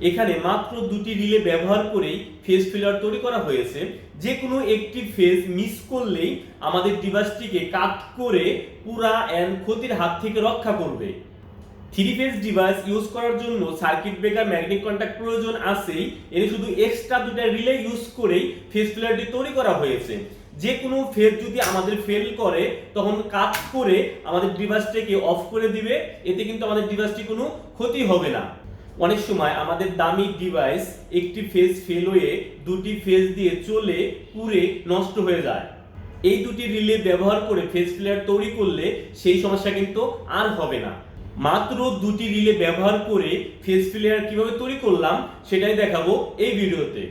এখানে মাত্র দুটি রিলে ব্যবহার করেই ফেজ ফিলার তৈরি করা হয়েছে। যে কোনো একটি ফেজ মিস করলেই আমাদের ডিভাইসটিকে কাট করে পুরা অ্যান্ড ক্ষতির হাত থেকে রক্ষা করবে। থ্রি ফেজ ডিভাইস ইউজ করার জন্য সার্কিট ব্রেকার ম্যাগনেটিক কন্ট্যাক্ট প্রয়োজন আছেই। এনে শুধু এক্সট্রা দুটা রিলে ইউজ করেই ফেজ ফিলারটি তৈরি করা হয়েছে। যে কোনো ফেজ যদি আমাদের ফেল করে, তখন কাট করে আমাদের ডিভাইসটাকে অফ করে দিবে। এতে কিন্তু আমাদের ডিভাইসটি কোনো ক্ষতি হবে না। অনেক সময় আমাদের দামি ডিভাইস একটি ফেজ ফেল হয়ে দুটি ফেজ দিয়ে চলে, পুড়ে নষ্ট হয়ে যায়। এই দুটি রিলে ব্যবহার করে ফেজ ফিলার তৈরি করলে সেই সমস্যা কিন্তু আর হবে না। মাত্র দুটি রিলে ব্যবহার করে ফেজ ফিলার কীভাবে তৈরি করলাম সেটাই দেখাবো এই ভিডিওতে।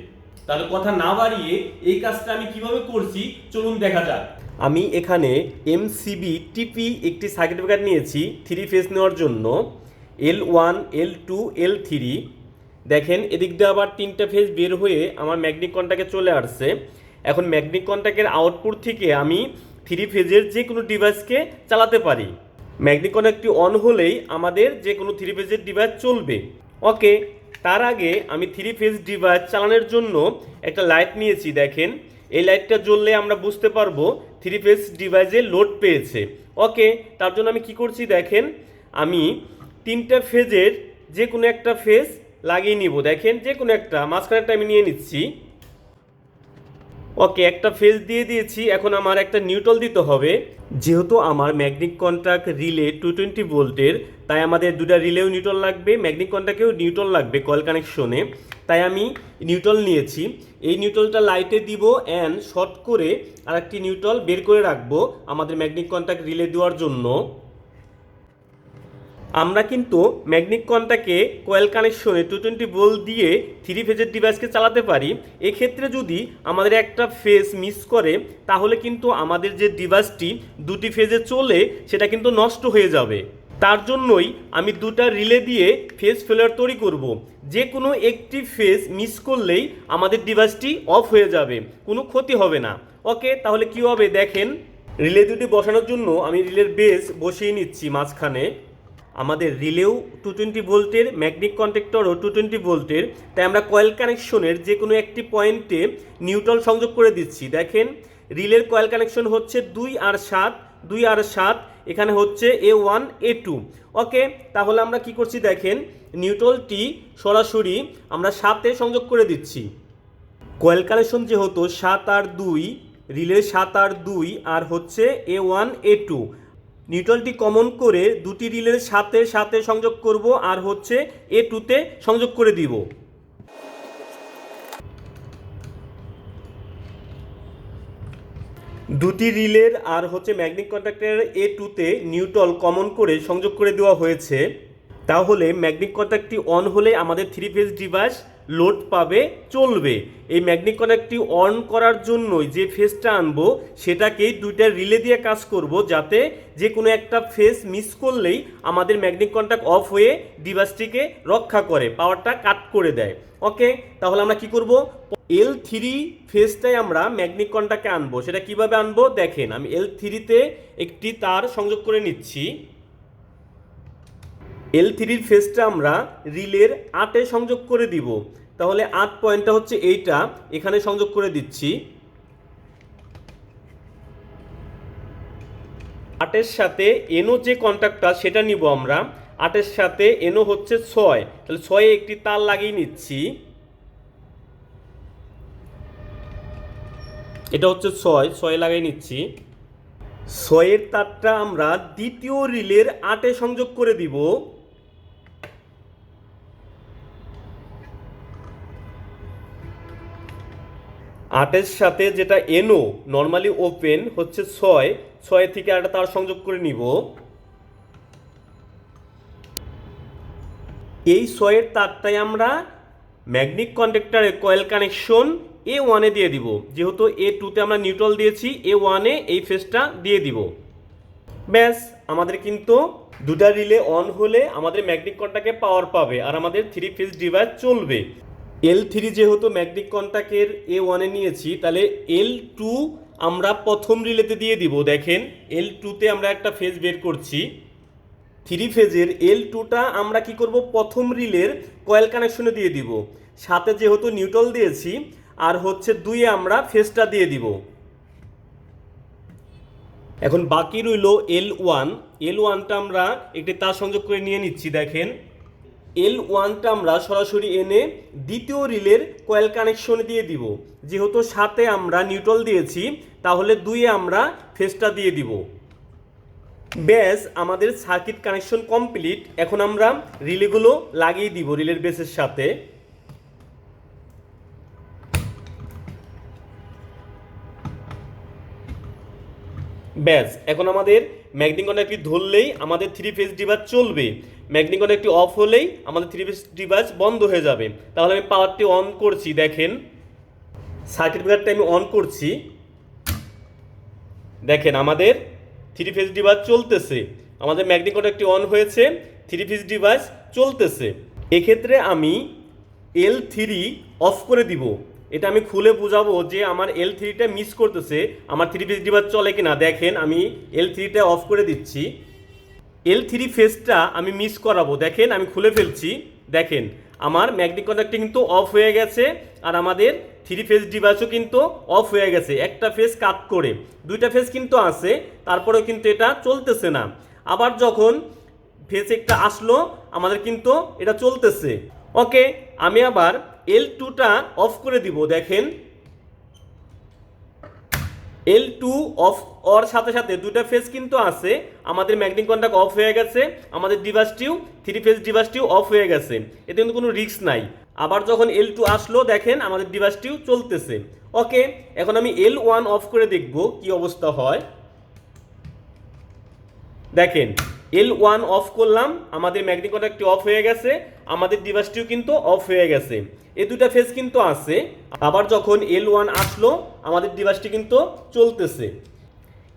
তাহলে কথা না বাড়িয়ে এই কাজটা আমি কীভাবে করছি, চলুন দেখা যাক। আমি এখানে এমসিবি টিপি একটি সার্কিট ব্রেকার নিয়েছি থ্রি ফেজ নেওয়ার জন্য। L one, L two, L three. দেখেন, এদিক দিয়ে আবার তিনটা ফেজ বের হয়ে আমার ম্যাগনেটিক কন্ট্যাক্টে চলে আসছে। এখন ম্যাগনেটিক কন্ট্যাক্টের আউটপুট থেকে আমি থ্রি ফেজের যে কোনো ডিভাইসকে চালাতে পারি। ম্যাগনেটিক কন্ট্যাক্টটি অন হলেই আমাদের যে কোনো থ্রি ফেজের ডিভাইস চলবে। ওকে তার আগে আমি থ্রি ফেজ ডিভাইস চালানোর জন্য একটা লাইট নিয়েছি, দেখেন। এই লাইটটা জ্বললে আমরা বুঝতে পারব থ্রি ফেজ ডিভাইসে লোড পেয়েছে। ওকে তার জন্য আমি কি করছি, দেখেন। আমি তিনটা ফেজের যে কোনো একটা ফেজ লাগিয়ে নিব। দেখেন যে কোনো একটা, মাঝখানেরটা আমি নিয়ে নিচ্ছি। ওকে, একটা ফেজ দিয়ে দিয়েছি, এখন আমার একটা নিউট্রাল দিতে হবে। যেহেতু আমার magnetic contact relay two twenty ভোল্টের, তাই আমাদের দুটা রিলেও নিউট্রাল লাগবে ম্যাগনিক কন্ট্যাক্টেও নিউট্রাল লাগবে কল কানেকশনে। তাই আমি নিউট্রাল নিয়েছি। এই নিউট্রালটা লাইটে দিব অ্যান্ড শর্ট করে আর একটি নিউট্রাল বের করে রাখব আমাদের ম্যাগনিক কন্ট্যাক্ট রিলে দেওয়ার জন্য। আমরা কিন্তু ম্যাগনেটিক কন্টাকে কয়েল কানেকশনে টু টোয়েন্টি বোল দিয়ে থ্রি ফেজের ডিভাইসকে চালাতে পারি। এক্ষেত্রে যদি আমাদের একটা ফেজ মিস করে, তাহলে কিন্তু আমাদের যে ডিভাইসটি দুটি ফেজে চলে, সেটা কিন্তু নষ্ট হয়ে যাবে। তার জন্যই আমি দুটা রিলে দিয়ে ফেজ ফেলার তৈরি করব। যে কোনো একটি ফেজ মিস করলেই আমাদের ডিভাইসটি অফ হয়ে যাবে, কোনো ক্ষতি হবে না। ওকে তাহলে কি হবে দেখেন? রিলে দুটি বসানোর জন্য আমি রিলের বেস বসিয়ে নিচ্ছি মাঝখানে। আমাদের রিলেও টু টোয়েন্টি ভোল্টের ম্যাগনেটিক কন্ট্যাক্টরও টু টোয়েন্টি ভোল্টের, তাই আমরা কয়েল কানেকশনের যে কোনো একটি পয়েন্টে নিউট্রাল সংযোগ করে দিচ্ছি। দেখেন, রিলের কয়েল কানেকশন হচ্ছে দুই আর সাত, দুই আর সাত, এখানে হচ্ছে এ ওয়ান এ টু ওকে, তাহলে আমরা কি করছি দেখেন, নিউট্রালটি সরাসরি আমরা সাতে সংযোগ করে দিচ্ছি। কয়েল কানেকশন যেহেতু সাত আর দুই, রিলের সাত আর দুই, আর হচ্ছে এ ওয়ান এ টু নিউট্রালটি কমন করে দুটি রিলের সাথে সাথে সংযোগ করব আর হচ্ছে এ টুতে সংযোগ করে দিব। দুটি রিলের আর হচ্ছে ম্যাগনেটিক কন্ট্যাক্টের এ টুতে নিউট্রাল কমন করে সংযোগ করে দেওয়া হয়েছে। তাহলে ম্যাগনেটিক কন্ট্যাক্টটি অন হলে আমাদের থ্রি ফেজ ডিভাইস লোড পাবে, চলবে। এই ম্যাগনেটিক কন্ট্যাক্টটি অন করার জন্যই যে ফেজটা আনব, সেটাকেই দুইটা রিলে দিয়ে কাজ করব, যাতে যে কোনো একটা ফেজ মিস করলেই আমাদের ম্যাগনেটিক কন্ট্যাক্ট অফ হয়ে ডিভাইসটিকে রক্ষা করে, পাওয়ারটা কাট করে দেয়। ওকে তাহলে আমরা কি করব? এল থ্রি ফেজটাই আমরা ম্যাগনেটিক কন্ট্যাক্টে আনব। সেটা কীভাবে আনব? দেখেন, আমি এল থ্রিতে একটি তার সংযোগ করে নিচ্ছি। এল থ্রির ফেসটা আমরা রিলের আটে সংযোগ করে দিব। তাহলে আট পয়েন্টটা হচ্ছে এইটা, এখানে সংযোগ করে দিচ্ছি। আটের সাথে এনো যে কন্ট্যাক্টটা সেটা নিব আমরা। আটের সাথে এনো হচ্ছে ছয়। তাহলে ছয়ে একটি তার লাগিয়ে নিচ্ছি। এটা হচ্ছে ছয় ছয় লাগিয়ে নিচ্ছি। ছয়ের তারটা আমরা দ্বিতীয় রিলের আটে সংযোগ করে দিব। আটের সাথে যেটা এনো নর্মালি ওপেন হচ্ছে ছয় ছয় থেকে একটা তার সংযোগ করে নিব। এই ছয়ের তারটাই আমরা ম্যাগনিক কন্ডাক্টরের কয়েল কানেকশন এ ওয়ানে দিয়ে দিব। যেহেতু এ টুতে আমরা নিউট্রাল দিয়েছি এ ওয়ানে এই ফেসটা দিয়ে দিব। ব্যাস, আমাদের কিন্তু দুটা রিলে অন হলে আমাদের ম্যাগনেটিক কন্টাক্টে পাওয়ার পাবে আর আমাদের থ্রি ফেজ ডিভাইস চলবে। এল থ্রি যেহেতু ম্যাগনেটিক কন্টাক্টের এ ওয়ানে নিয়েছি, তাহলে এল টু আমরা প্রথম রিলেতে দিয়ে দিব। দেখেন এল টুতে আমরা একটা ফেজ বের করছি। থ্রি ফেজের এল টুটা আমরা কি করব? প্রথম রিলের কয়েল কানেকশনে দিয়ে দিব। সাথে যেহেতু নিউট্রাল দিয়েছি, আর হচ্ছে দুইয়ে আমরা ফেজটা দিয়ে দিব। এখন বাকি রইল এল ওয়ান এল ওয়ানটা আমরা একটি তার সংযোগ করে নিয়ে নিচ্ছি, দেখেন। এল ওয়ানটা আমরা সরাসরি এনে দ্বিতীয় রিলের কয়েল কানেকশন দিয়ে দিব। যেহেতু সাথে আমরা নিউট্রাল দিয়েছি, তাহলে দুইয়ে আমরা ফেজটা দিয়ে দিব। ব্যাস, আমাদের সার্কিট কানেকশন কমপ্লিট এখন আমরা রিলেগুলো লাগিয়ে দিব রিলের বেসের সাথে। ব্যাস, এখন আমাদের ম্যাগনেটিক কন্ডাক্টটি ধরলেই আমাদের থ্রি ফেজ ডিভাইস চলবে। ম্যাগনেটিক কন্ডাক্টটি অফ হলেই আমাদের থ্রি ফেজ ডিভাইস বন্ধ হয়ে যাবে। তাহলে আমি পাওয়ারটি অন করছি, দেখেন। সার্কিট ব্রেকারটা আমি অন করছি। দেখেন, আমাদের থ্রি ফেজ ডিভাইস চলতেছে। আমাদের ম্যাগনেটিক কন্ডাক্টটি অন হয়েছে থ্রি ফেজ ডিভাইস চলতেছে। এক্ষেত্রে আমি এল থ্রি অফ করে দিব। এটা আমি খুলে বুঝাবো যে আমার এল থ্রিটা মিস করতেছে। আমার থ্রি ফেজ ডিভাইস চলে কিনা? দেখেন, আমি এল থ্রিটা অফ করে দিচ্ছি। এল থ্রি ফেজটা আমি মিস করাবো। দেখেন, আমি খুলে ফেলছি। দেখেন, আমার ম্যাগনেটিক কন্ডাক্টটি কিন্তু অফ হয়ে গেছে আর আমাদের থ্রি ফেজ ডিভাইসও কিন্তু অফ হয়ে গেছে। একটা ফেজ কাট করে। দুইটা ফেজ কিন্তু আছে, তারপরেও কিন্তু এটা চলতেছে না। আবার যখন ফেজ একটা আসলো, আমাদের কিন্তু এটা চলতেছে। ওকে আমি আবার এল টুটা অফ করে দিব, দেখেন। এল টু অফ ওর সাথে সাথে দুটা ফেজ কিন্তু আছে। আমাদের ম্যাগনেটিক কন্ট্যাক্ট অফ হয়ে গেছে, আমাদের ডিভাইসটিও থ্রি ফেজ ডিভাইসটিও অফ হয়ে গেছে। এতে কিন্তু কোনো রিস্ক নাই। আবার যখন এল টু আসলো, দেখেন, আমাদের ডিভাইসটিও চলতেছে। ওকে এখন আমি এল ওয়ান অফ করে দেখব কি অবস্থা হয়। দেখেন এল ওয়ান অফ করলাম, আমাদের ম্যাগনেটিক কন্ট্যাক্টটি অফ হয়ে গেছে। আমাদের ডিভাইসটিও কিন্তু অফ হয়ে গেছে। এই দুটা ফেজ কিন্তু আছে। আবার যখন এল ওয়ান আসলো, আমাদের ডিভাইসটি কিন্তু চলতেছে।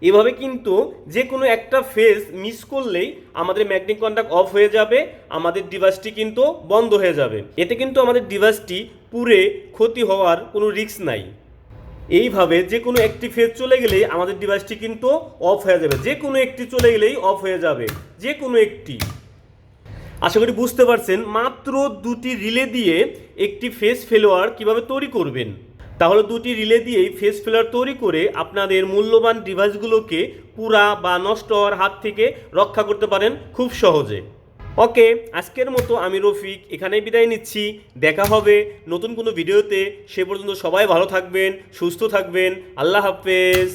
এভাবে কিন্তু যে কোনো একটা ফেজ মিস করলেই আমাদের ম্যাগনেটিক কন্ট্যাক্ট অফ হয়ে যাবে, আমাদের ডিভাইসটি কিন্তু বন্ধ হয়ে যাবে। এতে কিন্তু আমাদের ডিভাইসটি পুরে ক্ষতি হওয়ার কোনো রিস্ক নাই। এইভাবে যে কোনো একটি ফেজ চলে গেলেই আমাদের ডিভাইসটি কিন্তু অফ হয়ে যাবে। যে কোনো একটি চলে গেলেই অফ হয়ে যাবে। যে কোনো একটি। আশা করি বুঝতে পারছেন, মাত্র দুটি রিলে দিয়ে একটি ফেস ফেলোয়ার কীভাবে তৈরি করবেন? তাহলে দুটি রিলে দিয়েই ফেস ফেলোয়ার তৈরি করে আপনাদের মূল্যবান ডিভাইসগুলোকে পুরা বা নষ্ট হওয়ার হাত থেকে রক্ষা করতে পারেন খুব সহজে। ওকে, আজকের মতো আমি রফিক এখানেই বিদায় নিচ্ছি। দেখা হবে নতুন কোনো ভিডিওতে। সে পর্যন্ত সবাই ভালো থাকবেন, সুস্থ থাকবেন। আল্লাহ হাফেজ।